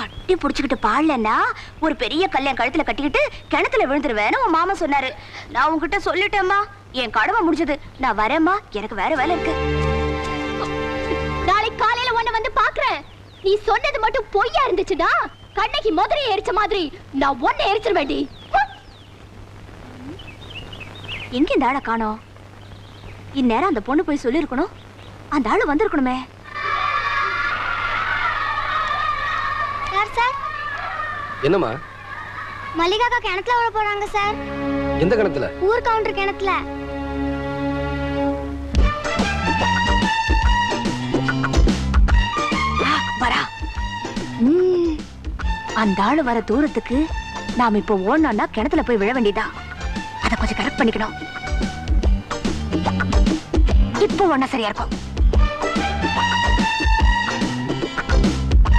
கட்டி புடிச்சுக்கிட்டு பாடலன்னா ஒரு பெரிய கல்யாணம் கழுத்துல கட்டிக்கிட்டு கிணத்துல விழுந்துருவேன்னு உன் மாமா சொன்னாரு. நான் உன்கிட்ட சொல்லிட்டேம்மா. என் கடமை முடிஞ்சது. நான் வரேம்மா. எனக்கு வேற வேலை இருக்கு. நாளைக்கு காலையில உன்னை வந்து பாக்குறேன் நீ சொன்னது மட்டும் பொய்யா இருந்துச்சுடா கண்ணகி மதுரையை எரிச்ச மாதிரி நான் ஒன்னை எரிச்சிருவேண்டி எங்க இந்த ஆளை காணோம்? இந்நேரம் அந்த பொண்ணு போய் சொல்லியிருக்கணும். அந்த ஆளு வந்திருக்கணுமே. என்னம்மா? மல்லிகாக்கா கிணத்துல விட போறாங்க சார். எந்த கணத்துல? ஊர் கவுண்டர் கிணத்துல. ஆ, வரா. ம், அந்த ஆளு வர தூரத்துக்கு நாம இப்ப ஓடணும்னா கிணத்துல போய் விழ வேண்டியதா? அத கொஞ்சம் கரெக்ட் பண்ணிக்கணும். இப்போ ஒன்னா சரியா இருக்கும்.